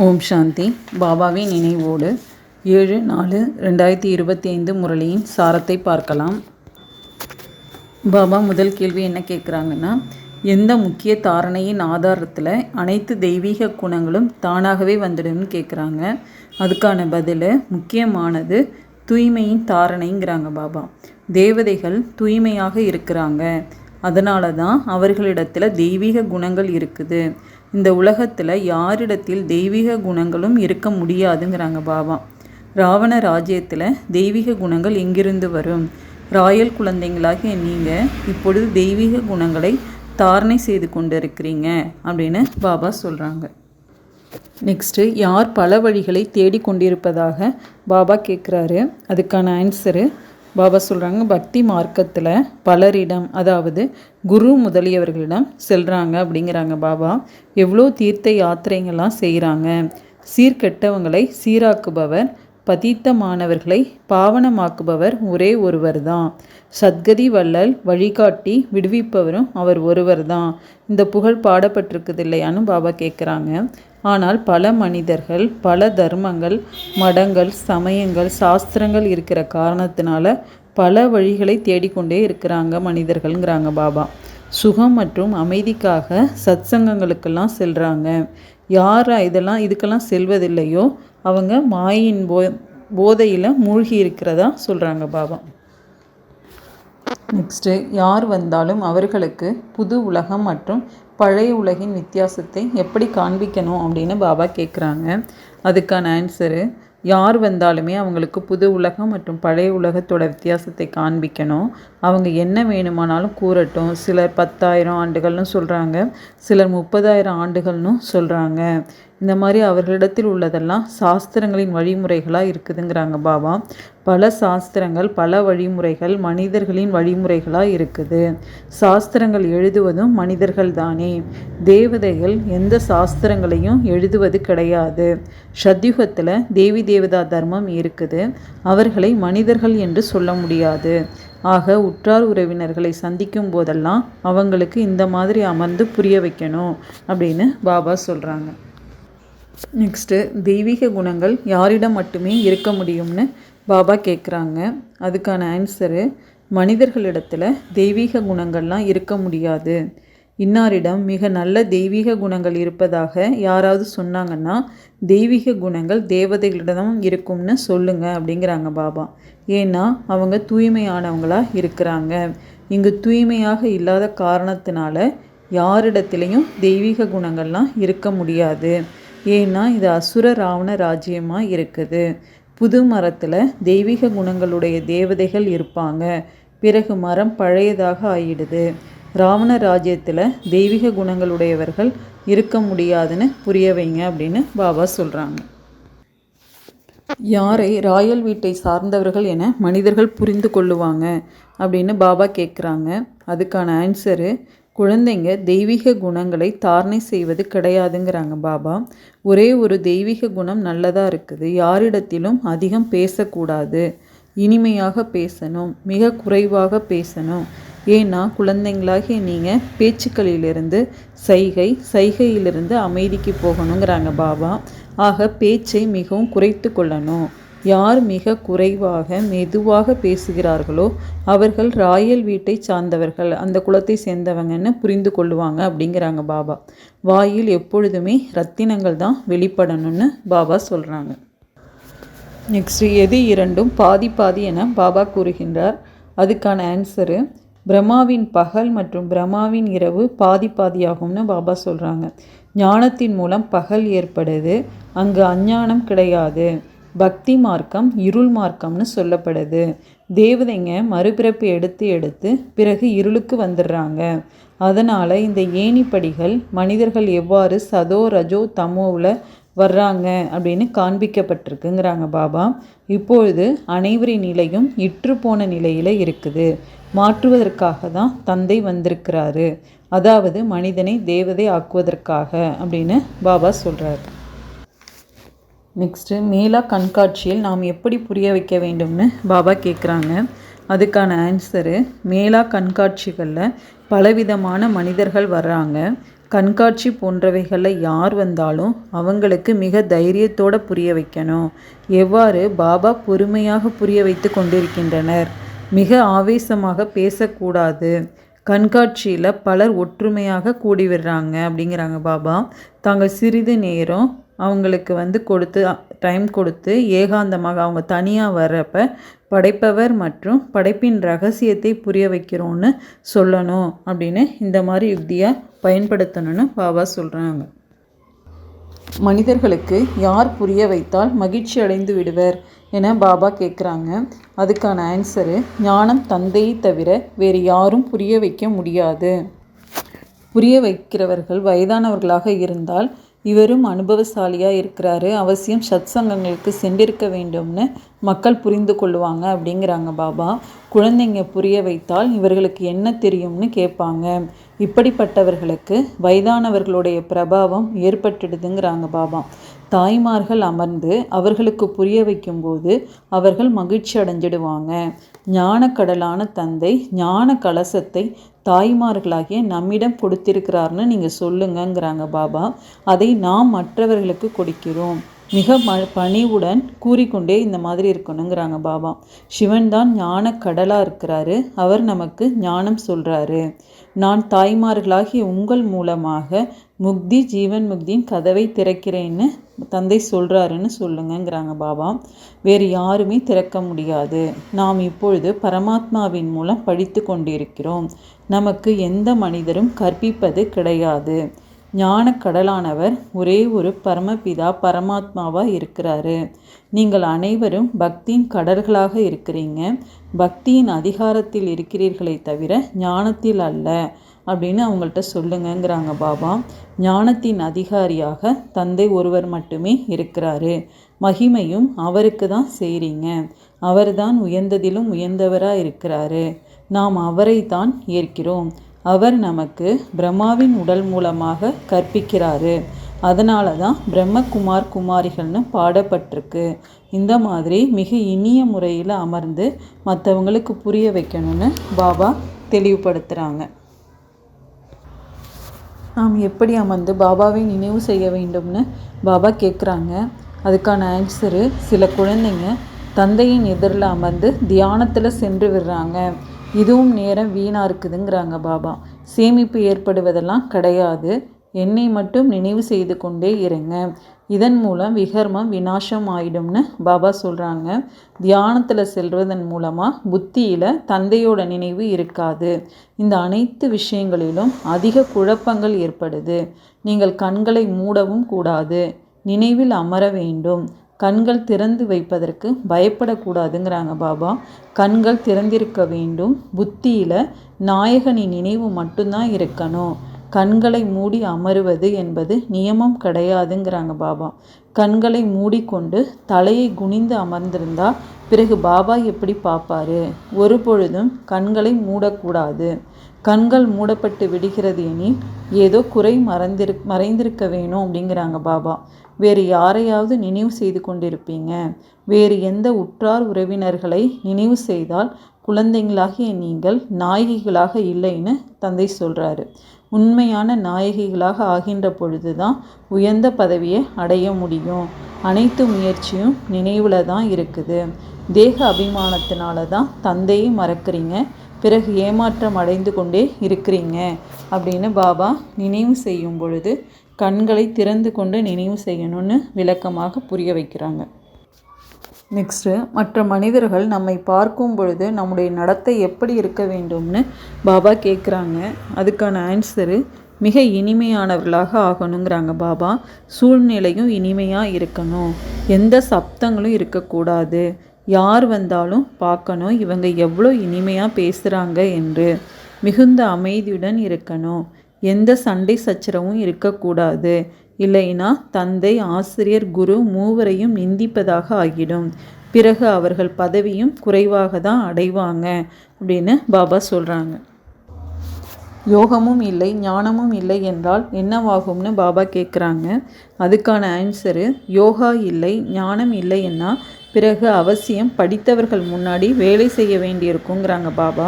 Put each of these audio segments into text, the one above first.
ஓம் சாந்தி. பாபாவின் நினைவோடு ஏழு நாலு ரெண்டாயிரத்தி இருபத்தி ஐந்து முரளியின் சாரத்தை பார்க்கலாம். பாபா முதல் கேள்வி என்ன கேட்குறாங்கன்னா எந்த முக்கிய தாரணையின் ஆதாரத்தில் அனைத்து தெய்வீக குணங்களும் தானாகவே வந்துடும்னு கேட்குறாங்க. அதுக்கான பதில் முக்கியமானது தூய்மையின் தாரணைங்கிறாங்க பாபா. தேவதைகள் தூய்மையாக இருக்கிறாங்க. அதனால தான் அவர்களிடத்தில் தெய்வீக குணங்கள் இருக்குது. இந்த உலகத்தில் யாரிடத்தில் தெய்வீக குணங்களும் இருக்க முடியாதுங்கிறாங்க பாபா. ராவண ராஜ்யத்தில் தெய்வீக குணங்கள் எங்கிருந்து வரும்? ராயல் குழந்தைங்களாகிய நீங்கள் இப்பொழுது தெய்வீக குணங்களை தாரணை செய்து கொண்டு இருக்கிறீங்க அப்படின்னு பாபா சொல்கிறாங்க நெக்ஸ்ட்டு யார் பல வழிகளை தேடிக்கொண்டிருப்பதாக பாபா கேட்குறாரு அதுக்கான ஆன்சரு பாபா சொல்கிறாங்க பக்தி மார்க்கத்தில் பலரிடம் அதாவது குரு முதலியவர்களிடம் செல்கிறாங்க அப்படிங்கிறாங்க பாபா. எவ்வளோ தீர்த்த யாத்திரைங்கள்லாம் செய்கிறாங்க சீர்கெட்டவங்களை சீராக்குபவர் பதித்தமானவர்களை பாவனமாக்குபவர் ஒரே ஒருவர் தான் சத்கதி வள்ளல் வழிகாட்டி விடுவிப்பவரும் அவர் ஒருவர்தான். இந்த புகழ் பாடப்பட்டிருக்குது இல்லையான்னு பாபா கேட்குறாங்க ஆனால் பல மனிதர்கள் பல தர்மங்கள் மடங்கள் சமயங்கள் சாஸ்திரங்கள் இருக்கிற காரணத்தினால பல வழிகளை தேடிக்கொண்டே இருக்கிறாங்க மனிதர்கள்ங்கிறாங்க பாபா. சுகம் மற்றும் அமைதிக்காக சத்சங்கங்களுக்கெல்லாம் செல்கிறாங்க யார் இதெல்லாம் இதுக்கெல்லாம் செல்வதில்லையோ அவங்க மாயின் போ போதையில் மூழ்கி இருக்கிறதா சொல்கிறாங்க பாபா. நெக்ஸ்ட்டு யார் வந்தாலும் அவர்களுக்கு புது உலகம் மற்றும் பழைய உலகின் வித்தியாசத்தை எப்படி காண்பிக்கணும் அப்படின்னு பாபா கேட்குறாங்க அதுக்கான ஆன்சரு யார் வந்தாலுமே அவங்களுக்கு புது உலகம் மற்றும் பழைய உலகத்தோட வித்தியாசத்தை காண்பிக்கணும். அவங்க என்ன வேணுமானாலும் கூறட்டும். சிலர் பத்தாயிரம் ஆண்டுகள்னு சொல்கிறாங்க சிலர் முப்பதாயிரம் ஆண்டுகள்னு சொல்கிறாங்க இந்த மாதிரி அவர்களிடத்தில் உள்ளதெல்லாம் சாஸ்திரங்களின் வழிமுறைகளாக இருக்குதுங்கிறாங்க பாபா. பல சாஸ்திரங்கள் பல வழிமுறைகள் மனிதர்களின் வழிமுறைகளாக இருக்குது. சாஸ்திரங்கள் எழுதுவதும் மனிதர்கள் தானே. தேவதைகள் எந்த சாஸ்திரங்களையும் எழுதுவது கிடையாது. சத்யுகத்தில் தேவி தேவதா தர்மம் இருக்குது. அவர்களை மனிதர்கள் என்று சொல்ல முடியாது. ஆக உற்றார் உறவினர்களை சந்திக்கும் போதெல்லாம் அவங்களுக்கு இந்த மாதிரி அமர்ந்து புரிய வைக்கணும் அப்படின்னு பாபா சொல்கிறாங்க நெக்ஸ்ட்டு தெய்வீக குணங்கள் யாரிடம் மட்டுமே இருக்க முடியும்னு பாபா கேட்குறாங்க அதுக்கான ஆன்சரு மனிதர்களிடத்தில் தெய்வீக குணங்கள்லாம் இருக்க முடியாது. இன்னாரிடம் மிக நல்ல தெய்வீக குணங்கள் இருப்பதாக யாராவது சொன்னாங்கன்னா தெய்வீக குணங்கள் தேவதைகளிடம் இருக்கும்னு சொல்லுங்க அப்படிங்கிறாங்க பாபா. ஏன்னா அவங்க தூய்மையானவங்களாக இருக்கிறாங்க. இங்கு தூய்மையாக இல்லாத காரணத்தினால யாரிடத்துலையும் தெய்வீக குணங்கள்லாம் இருக்க முடியாது. ஏன்னா இது அசுர ராவண ராஜ்யமாக இருக்குது. புது மரத்தில் தெய்வீக குணங்களுடைய தேவதைகள் இருப்பாங்க. பிறகு மரம் பழையதாக ஆயிடுது. ராவண ராஜ்யத்தில் தெய்வீக குணங்களுடையவர்கள் இருக்க முடியாதுன்னு புரிய வைங்க அப்படின்னு பாபா சொல்கிறாங்க யாரை? ராயல் வீட்டை சார்ந்தவர்கள் என மனிதர்கள் புரிந்து கொள்ளுவாங்க அப்படின்னு பாபா கேட்குறாங்க அதுக்கான ஆன்சரு குழந்தைங்க தெய்வீக குணங்களை தாரணை செய்வது கிடையாதுங்கிறாங்க பாபா. ஒரே ஒரு தெய்வீக குணம் நல்லதாக இருக்குது. யாரிடத்திலும் அதிகம் பேசக்கூடாது. இனிமையாக பேசணும். மிக குறைவாக பேசணும். ஏன்னா குழந்தைங்களாகிய நீங்கள் பேச்சுக்களிலிருந்து சைகை சைகையிலிருந்து அமைதிக்கு போகணுங்கிறாங்க பாபா. ஆக பேச்சை மிகவும் குறைத்து கொள்ளணும். யார் மிக குறைவாக மெதுவாக பேசுகிறார்களோ அவர்கள் ராயல் வீட்டை சார்ந்தவர்கள். அந்த குலத்தை சேர்ந்தவங்கன்னு புரிந்து கொள்ளுவாங்க அப்படிங்கிறாங்க பாபா. வாயில் எப்பொழுதுமே ரத்தினங்கள் தான் வெளிப்படணும்னு பாபா சொல்கிறாங்க நெக்ஸ்ட் எது இரண்டும் பாதி பாதி என பாபா கூறுகின்றார். அதுக்கான ஆன்சரு பிரம்மாவின் பகல் மற்றும் பிரம்மாவின் இரவு பாதி பாதியாகும்னு பாபா சொல்கிறாங்க ஞானத்தின் மூலம் பகல் ஏற்படுது அங்கு அஞ்ஞானம் கிடையாது. பக்தி மார்க்கம் இருள் மார்க்கம்னு சொல்லப்படுது. தேவதைங்க மறுபிறப்பு எடுத்து எடுத்து பிறகு இருளுக்கு வந்துடுறாங்க. அதனால் இந்த ஏணிப்படிகள் மனிதர்கள் எவ்வாறு சதோ ரஜோ தமோவில் வர்றாங்க அப்படின்னு காண்பிக்கப்பட்டிருக்குங்கிறாங்க பாபா. இப்பொழுது அனைவரின் நிலையும் இற்று போன நிலையில் இருக்குது. மாற்றுவதற்காக தான் தந்தை வந்திருக்கிறாரு. அதாவது மனிதனை தேவதை ஆக்குவதற்காக அப்படின்னு பாபா சொல்கிறார் நெக்ஸ்ட்டு மேலா கண்காட்சியில் நாம் எப்படி புரிய வைக்க வேண்டும்னு பாபா கேட்குறாங்க அதுக்கான ஆன்சரு மேலா கண்காட்சிகளில் பலவிதமான மனிதர்கள் வர்றாங்க. கண்காட்சி போன்றவைகளில் யார் வந்தாலும் அவங்களுக்கு மிக தைரியத்தோடு புரிய வைக்கணும். எவ்வாறு பாபா பொறுமையாக புரிய வைத்து கொண்டிருக்கின்றனர். மிக ஆவேசமாக பேசக்கூடாது. கண்காட்சியில் பலர் ஒற்றுமையாக கூடி விடுறாங்க அப்படிங்கிறாங்க பாபா. தாங்கள் சிறிது நேரம் அவங்களுக்கு வந்து கொடுத்து டைம் கொடுத்து ஏகாந்தமாக அவங்க தனியாக வர்றப்ப படைப்பவர் மற்றும் படைப்பின் ரகசியத்தை புரிய வைக்கிறோன்னு சொல்லணும் அப்படின்னு இந்த மாதிரி யுக்தியாக பயன்படுத்தணும்னு பாபா சொல்கிறாங்க மனிதர்களுக்கு யார் புரிய வைத்தால் மகிழ்ச்சி அடைந்து விடுவர் என பாபா கேட்குறாங்க அதுக்கான ஆன்சரு ஞானம் தந்தையை தவிர வேறு யாரும் புரிய வைக்க முடியாது. புரிய வைக்கிறவர்கள் வயதானவர்களாக இருந்தால் இவரும் அனுபவசாலியாக இருக்கிறாரு. அவசியம் சத் சங்கங்களுக்கு சென்றிருக்க வேண்டும்னு மக்கள் புரிந்து கொள்ளுவாங்க அப்படிங்கிறாங்க பாபா. குழந்தைங்க புரிய வைத்தால் இவர்களுக்கு என்ன தெரியும்னு கேட்பாங்க. இப்படிப்பட்டவர்களுக்கு வயதானவர்களுடைய பிரபாவம் ஏற்பட்டுடுதுங்கிறாங்க பாபா. தாய்மார்கள் அமர்ந்து அவர்களுக்கு புரிய வைக்கும்போது அவர்கள் மகிழ்ச்சி அடைஞ்சிடுவாங்க ஞானக்கடலான தந்தை ஞான கலசத்தை தாய்மார்களாகிய நம்மிடம் கொடுத்திருக்கிறார்னு நீங்கள் சொல்லுங்கங்கிறாங்க பாபா. அதை நாம் மற்றவர்களுக்கு கொடுக்கிறோம். மிக ம பணிவுடன் கூறிக்கொண்டே இந்த மாதிரி இருக்கணுங்கிறாங்க பாபா. சிவன் தான் ஞான கடலாக இருக்கிறாரு. அவர் நமக்கு ஞானம் சொல்கிறாரு நான் தாய்மார்களாகிய உங்கள் மூலமாக முக்தி ஜீவன் முக்தியின் கதவை திறக்கிறேன்னு தந்தை சொல்கிறாருன்னு சொல்லுங்கங்கிறாங்க பாபா. வேறு யாருமே திறக்க முடியாது. நாம் இப்பொழுது பரமாத்மாவின் மூலம் படித்து கொண்டிருக்கிறோம். நமக்கு எந்த மனிதரும் கற்பிப்பது கிடையாது. ஞான கடலானவர் ஒரே ஒரு பரமபிதா பரமாத்மாவாக இருக்கிறாரு. நீங்கள் அனைவரும் பக்தியின் கடல்களாக இருக்கிறீங்க. பக்தியின் அதிகாரத்தில் இருக்கிறீர்களே தவிர ஞானத்தில் அல்ல அப்படின்னு அவங்கள்ட்ட சொல்லுங்கங்கிறாங்க பாபா. ஞானத்தின் அதிகாரியாக தந்தை ஒருவர் மட்டுமே இருக்கிறாரு. மகிமையும் அவருக்கு தான் செய்கிறீங்க அவர்தான் உயர்ந்ததிலும் உயர்ந்தவராக இருக்கிறாரு. நாம் அவரை தான் ஏற்கிறோம். அவர் நமக்கு பிரம்மாவின் உடல் மூலமாக கற்பிக்கிறாரு. அதனால தான் பிரம்மகுமார் குமாரிகள்னு பாடப்பட்டிருக்கு. இந்த மாதிரி மிக இனிய முறையில் அமர்ந்து மற்றவங்களுக்கு புரிய வைக்கணும்னு பாபா தெளிவுபடுத்துகிறாங்க நாம் எப்படி அமர்ந்து பாபாவை நினைவு செய்ய வேண்டும்னு பாபா கேட்குறாங்க அதுக்கான ஆன்சரு சில குழந்தைங்க தந்தையின் எதிரில் அமர்ந்து தியானத்தில் சென்று விடுறாங்க. இதுவும் நேரம் வீணாக இருக்குதுங்கிறாங்க பாபா. சேமிப்பு ஏற்படுவதெல்லாம் கிடையாது. என்னை மட்டும் நினைவு செய்து கொண்டே இருங்க. இதன் மூலம் விகர்மம் வினாசம் ஆயிடும்னு பாபா சொல்கிறாங்க தியானத்தில் செல்வதன் மூலமாக புத்தியில் தந்தையோட நினைவு இருக்காது. இந்த அனைத்து விஷயங்களிலும் அதிக குழப்பங்கள் ஏற்படுது. நீங்கள் கண்களை மூடவும் கூடாது. நினைவில் அமர வேண்டும். கண்கள் திறந்து வைப்பதற்கு பயப்படக்கூடாதுங்கிறாங்க பாபா. கண்கள் திறந்திருக்க வேண்டும். புத்தியில் நாயகனின் நினைவு மட்டும்தான் இருக்கணும். கண்களை மூடி அமருவது என்பது நியமம் கிடையாதுங்கிறாங்க பாபா. கண்களை மூடிக்கொண்டு தலையை குனிந்து அமர்ந்திருந்தால் பிறகு பாபா எப்படி பார்ப்பாரு? ஒரு பொழுதும் கண்களை மூடக்கூடாது. கண்கள் மூடப்பட்டு விடுகிறது எனில் ஏதோ குறை மறந்திரு மறைந்திருக்க வேணும் அப்படிங்கிறாங்க பாபா. வேறு யாரையாவது நினைவு செய்து கொண்டிருப்பீங்க. வேறு எந்த உற்றார் உறவினர்களை நினைவு செய்தால் குழந்தைங்களாகிய நீங்கள் நாயகிகளாக இல்லைன்னு தந்தை சொல்கிறாரு உண்மையான நாயகிகளாக ஆகின்ற பொழுது தான் உயர்ந்த பதவியை அடைய முடியும். அனைத்து முயற்சியும் நினைவில் தான் இருக்குது. தேக அபிமானத்தினால தான் தந்தையை மறக்கிறீங்க. பிறகு ஏமாற்றம் அடைந்து கொண்டே இருக்கிறீங்க. அப்படின்னு பாபா நினைவு செய்யும் பொழுது கண்களை திறந்து கொண்டு நினைவு செய்யணும்னு விளக்கமாக புரிய வைக்கிறாங்க. நெக்ஸ்ட்டு மற்ற மனிதர்கள் நம்மை பார்க்கும் பொழுது நம்முடைய நடத்தை எப்படி இருக்க வேண்டும்னு பாபா கேட்குறாங்க அதுக்கான ஆன்சரு மிக இனிமையானவர்களாக ஆகணுங்கிறாங்க பாபா. சூழ்நிலையும் இனிமையாக இருக்கணும். எந்த சப்தங்களும் இருக்கக்கூடாது. யார் வந்தாலும் பார்க்கணும். இவங்க எவ்வளோ இனிமையாக பேசுகிறாங்க என்று. மிகுந்த அமைதியுடன் இருக்கணும். எந்த சண்டை சச்சரவும் இருக்கக்கூடாது. இல்லைனா தந்தை ஆசிரியர் குரு மூவரையும் நிந்திப்பதாக ஆகிடும். பிறகு அவர்கள் பதவியும் குறைவாக தான் அடைவாங்க அப்படின்னு பாபா சொல்கிறாங்க யோகமும் இல்லை ஞானமும் இல்லை என்றால் என்னவாகும்னு பாபா கேட்குறாங்க அதுக்கான ஆன்சரு யோகா இல்லை ஞானம் இல்லைன்னா பிறகு அவசியம் படித்தவர்கள் முன்னாடி வேலை செய்ய வேண்டியிருக்குங்கிறாங்க பாபா.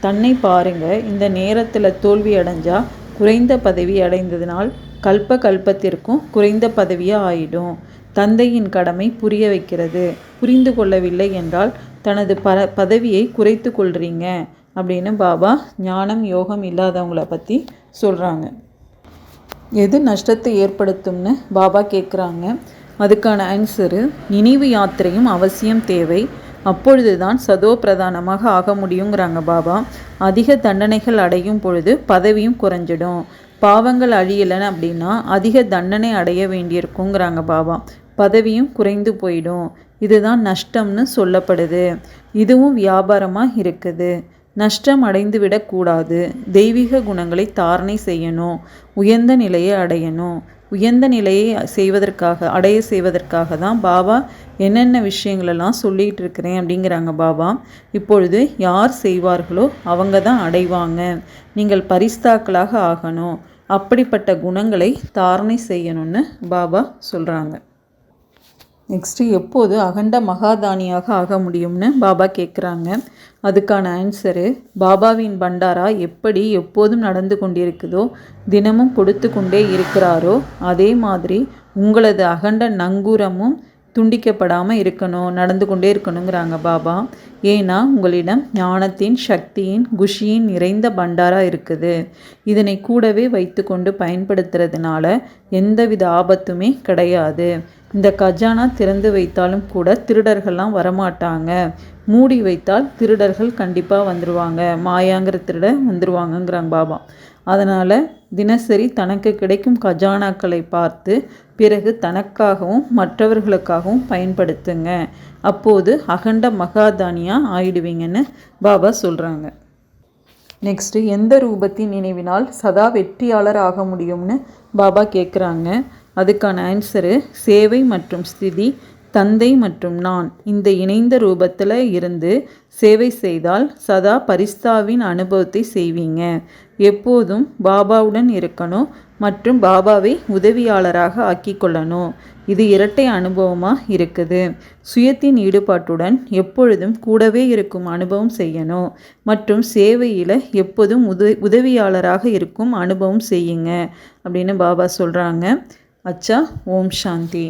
தன்னை பாருங்க இந்த நேரத்தில் தோல்வி அடைஞ்சா குறைந்த பதவி அடைந்ததினால் கல்ப கல்பத்திற்கும் குறைந்த பதவியாக ஆயிடும். தந்தையின் கடமை புரிய வைக்கிறது. புரிந்து கொள்ளவில்லை என்றால் தனது ப பதவியை குறைத்து கொள்றீங்க அப்படின்னு பாபா ஞானம் யோகம் இல்லாதவங்கள பற்றி சொல்கிறாங்க எது நஷ்டத்தை ஏற்படுத்தும்னு பாபா கேட்குறாங்க அதுக்கான ஆன்சரு நினைவு யாத்திரையும் அவசியம் தேவை. அப்பொழுது தான் சதோ பிரதானமாக ஆக முடியுங்கிறாங்க பாபா. அதிக தண்டனைகள் அடையும் பொழுது பதவியும் குறைஞ்சிடும். பாவங்கள் அழியலைன்னு அப்படின்னா அதிக தண்டனை அடைய வேண்டியிருக்குங்கிறாங்க பாபா. பதவியும் குறைந்து போயிடும். இதுதான் நஷ்டம்னு சொல்லப்படுது. இதுவும் வியாபாரமாக இருக்குது. நஷ்டம் அடைந்து விடக்கூடாது தெய்வீக குணங்களை தாரணை செய்யணும். உயர்ந்த நிலையை அடையணும். உயர்ந்த நிலையை செய்வதற்காக அடைய செய்வதற்காக தான் பாபா என்னென்ன விஷயங்களெல்லாம் சொல்லிகிட்டு இருக்கிறேன் அப்படிங்கிறாங்க பாபா. இப்பொழுது யார் செய்வார்களோ அவங்க தான் அடைவாங்க. நீங்கள் பரிஸ்தாக்களாக ஆகணும். அப்படிப்பட்ட குணங்களை தாரணை செய்யணும்னு பாபா சொல்கிறாங்க நெக்ஸ்ட்டு எப்போது அகண்ட மகாதானியாக ஆக முடியும்னு பாபா கேட்குறாங்க அதுக்கான ஆன்சரு பாபாவின் பண்டாரா எப்படி எப்போதும் நடந்து கொண்டிருக்குதோ தினமும் கொடுத்து கொண்டே இருக்கிறாரோ அதே மாதிரி உங்களது அகண்ட நங்கூரமும் துண்டிக்கப்படாமல் இருக்கணும் நடந்து கொண்டே இருக்கணுங்கிறாங்க பாபா. ஏன்னா உங்களிடம் ஞானத்தின் சக்தியின் குஷியின் நிறைந்த பண்டாரா இருக்குது. இதனை கூடவே வைத்துக்கொண்டு பயன்படுத்துறதுனால எந்தவித ஆபத்துமே கிடையாது. இந்த கஜானா திறந்து வைத்தாலும் கூட திருடர்கள்லாம் வரமாட்டாங்க. மூடி வைத்தால் திருடர்கள் கண்டிப்பாக வந்துடுவாங்க மாயாங்கிற திருட வந்துடுவாங்கங்கிறாங்க பாபா. அதனால் தினசரி தனக்கு கிடைக்கும் கஜானாக்களை பார்த்து பிறகு தனக்காகவும் மற்றவர்களுக்காகவும் பயன்படுத்துங்க. அப்போது அகண்ட மகாதானியாக ஆயிடுவீங்கன்னு பாபா சொல்கிறாங்க நெக்ஸ்ட்டு எந்த ரூபத்தின் நினைவினால் சதா வெற்றியாளர் ஆக முடியும்னு பாபா கேட்குறாங்க அதுக்கான ஆன்சரு சேவை மற்றும் ஸ்திதி தந்தை மற்றும் நான். இந்த இணைந்த ரூபத்தில் இருந்து சேவை செய்தால் சதா பரிஸ்தாவின் அனுபவத்தை செய்வீங்க. எப்போதும் பாபாவுடன் இருக்கணும் மற்றும் பாபாவை உதவியாளராக ஆக்கிக்கொள்ளணும் இது இரட்டை அனுபவமாக இருக்குது. சுயத்தின் ஈடுபாட்டுடன் எப்பொழுதும் கூடவே இருக்கும் அனுபவம் செய்யணும். மற்றும் சேவையில் எப்போதும் உத உதவியாளராக இருக்கும் அனுபவம் செய்யுங்க அப்படின்னு பாபா சொல்கிறாங்க அச்சா ஓம் சாந்தி.